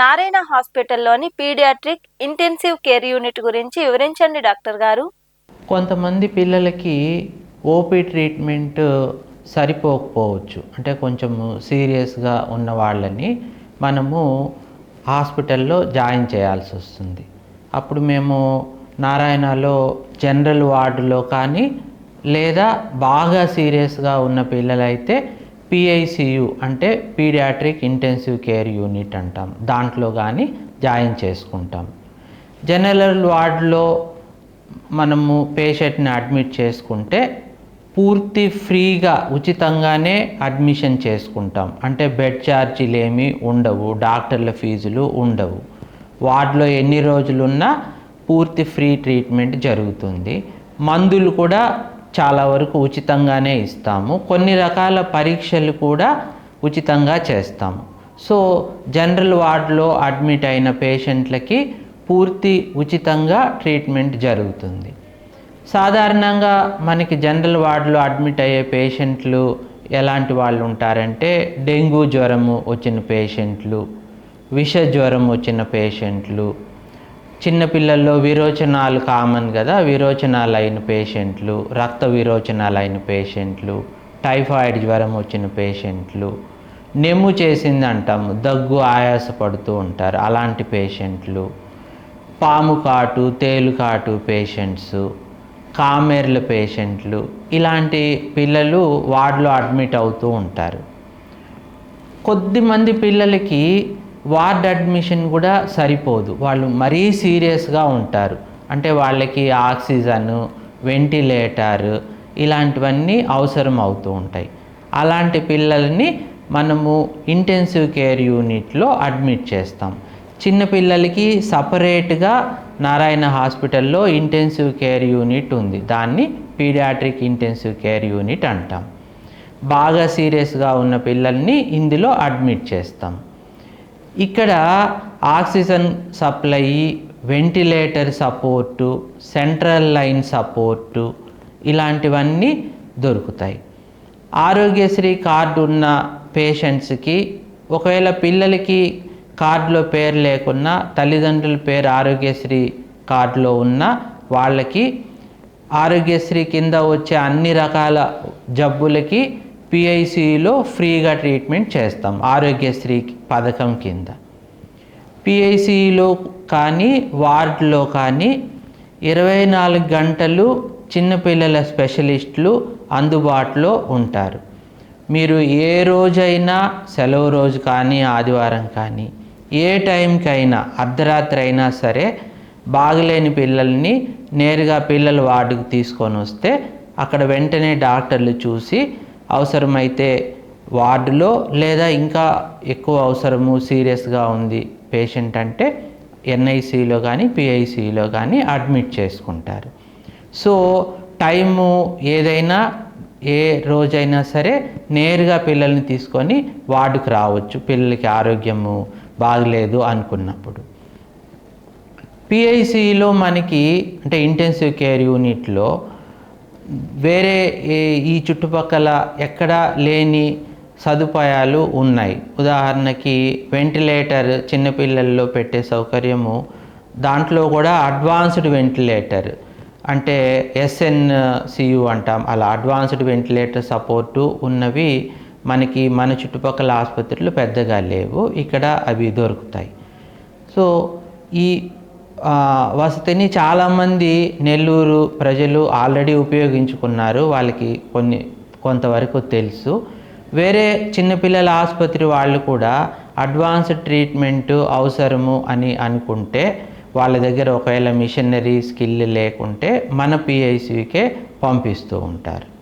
నారాయణ హాస్పిటల్లోని paediatric intensive care unit గురించి వివరించండి డాక్టర్ గారు. కొంతమంది పిల్లలకి ఓపీ ట్రీట్మెంట్ సరిపోకపోవచ్చు. అంటే కొంచెం సీరియస్గా ఉన్న వాళ్ళని మనము హాస్పిటల్లో జాయిన్ చేయాల్సి వస్తుంది. అప్పుడు మేము నారాయణలో జనరల్ వార్డులో కానీ లేదా బాగా సీరియస్గా ఉన్న పిల్లలైతే పిఐసియు అంటే పీడియాట్రిక్ ఇంటెన్సివ్ కేర్ యూనిట్ అంటాం. దాంట్లో కానీ జాయిన్ చేసుకుంటాం. జనరల్ వార్డులో మనము పేషెంట్ని అడ్మిట్ చేసుకుంటే పూర్తి ఫ్రీగా ఉచితంగానే అడ్మిషన్ చేసుకుంటాం. అంటే బెడ్ ఛార్జీలు ఏమీ ఉండవు డాక్టర్ల ఫీజులు ఉండవు. వార్డులో ఎన్ని రోజులున్నా పూర్తి ఫ్రీ ట్రీట్మెంట్ జరుగుతుంది. మందులు కూడా చాలా వరకు ఉచితంగానే ఇస్తాము. కొన్ని రకాల పరీక్షలు కూడా ఉచితంగా చేస్తాము. సో జనరల్ వార్డులో అడ్మిట్ అయిన పేషెంట్లకి పూర్తి ఉచితంగా ట్రీట్మెంట్ జరుగుతుంది. సాధారణంగా మనకి జనరల్ వార్డులో అడ్మిట్ అయ్యే పేషెంట్లు ఎలాంటి వాళ్ళు ఉంటారంటే డెంగ్యూ జ్వరము వచ్చిన పేషెంట్లు విష జ్వరం వచ్చిన పేషెంట్లు చిన్నపిల్లల్లో విరోచనాలు కామన్ కదా విరోచనాలు అయిన పేషెంట్లు రక్త విరోచనాలు అయిన పేషెంట్లు టైఫాయిడ్ జ్వరం వచ్చిన పేషెంట్లు నెమ్ము చేసింది అంటాము దగ్గు ఆయాస పడుతూ ఉంటారు అలాంటి పేషెంట్లు పాము కాటు తేలు కాటు పేషెంట్స్ కామెర్ల పేషెంట్లు ఇలాంటి పిల్లలు వార్డులో అడ్మిట్ అవుతూ ఉంటారు. కొద్దిమంది పిల్లలకి వార్డ్ అడ్మిషన్ కూడా సరిపోదు. వాళ్ళు మరీ సీరియస్గా ఉంటారు. అంటే వాళ్ళకి ఆక్సిజన్ వెంటిలేటర్ ఇలాంటివన్నీ అవసరం అవుతూ ఉంటాయి. అలాంటి పిల్లల్ని మనము ఇంటెన్సివ్ కేర్ యూనిట్లో అడ్మిట్ చేస్తాం. చిన్నపిల్లలకి సపరేట్గా నారాయణ హాస్పిటల్లో ఇంటెన్సివ్ కేర్ యూనిట్ ఉంది. దాన్ని పీడియాట్రిక్ ఇంటెన్సివ్ కేర్ యూనిట్ అంటాం. బాగా సీరియస్గా ఉన్న పిల్లల్ని ఇందులో అడ్మిట్ చేస్తాం. ఇక్కడ oxygen supply ventilator support central line support ఇలాంటివన్నీ దొరుకుతాయి. ఆరోగ్యశ్రీ కార్డు ఉన్న పేషెంట్స్కి ఒకవేళ పిల్లలకి కార్డులో పేరు లేకున్నా తల్లిదండ్రుల పేరు ఆరోగ్యశ్రీ కార్డులో ఉన్న వాళ్ళకి ఆరోగ్యశ్రీ కింద వచ్చే అన్ని రకాల జబ్బులకి పిఐసిలో ఫ్రీగా ట్రీట్మెంట్ చేస్తాం ఆరోగ్యశ్రీ పథకం కింద. పిఐసిలో కానీ వార్డులో కానీ ఇరవై నాలుగు గంటలు చిన్నపిల్లల స్పెషలిస్టులు అందుబాటులో ఉంటారు. మీరు ఏ రోజైనా సెలవు రోజు కానీ ఆదివారం కానీ ఏ టైంకైనా అర్ధరాత్రి అయినా సరే బాగలేని పిల్లల్ని నేరుగా పిల్లల వార్డుకు తీసుకొని వస్తే అక్కడ వెంటనే డాక్టర్లు చూసి అవసరమైతే వార్డులో లేదా ఇంకా ఎక్కువ అవసరము సీరియస్గా ఉంది పేషెంట్ అంటే ఎన్ఐసిలో కానీ పిఐసిలో కానీ అడ్మిట్ చేసుకుంటారు. సో టైము ఏదైనా ఏ రోజైనా సరే నేరుగా పిల్లల్ని తీసుకొని వార్డుకు రావచ్చు. పిల్లలకి ఆరోగ్యము బాగలేదు అనుకున్నప్పుడు. పిఐసిలో మనకి అంటే ఇంటెన్సివ్ కేర్ యూనిట్లో వేరే ఈ- ఈ చుట్టుపక్కల ఎక్కడా లేని సదుపాయాలు ఉన్నాయి. ఉదాహరణకి వెంటిలేటర్ చిన్నపిల్లల్లో పెట్టే సౌకర్యము దాంట్లో కూడా అడ్వాన్స్డ్ వెంటిలేటర్ అంటే ఎస్ఎన్సియు అంటాం. అలా అడ్వాన్స్డ్ వెంటిలేటర్ సపోర్టు ఉన్నవి మనకి మన చుట్టుపక్కల ఆసుపత్రులు పెద్దగా లేవు. ఇక్కడ అవి దొరుకుతాయి. సో ఈ వసతిని చాలామంది నెల్లూరు ప్రజలు ఆల్రెడీ ఉపయోగించుకున్నారు. వాళ్ళకి కొన్ని కొంతవరకు తెలుసు. వేరే చిన్నపిల్లల ఆసుపత్రి వాళ్ళు కూడా అడ్వాన్స్డ్ ట్రీట్మెంట్ అవసరము అని అనుకుంటే వాళ్ళ దగ్గర ఒకవేళ మిషనరీ స్కిల్ లేకుంటే మన పిఐసికే పంపిస్తూ ఉంటారు.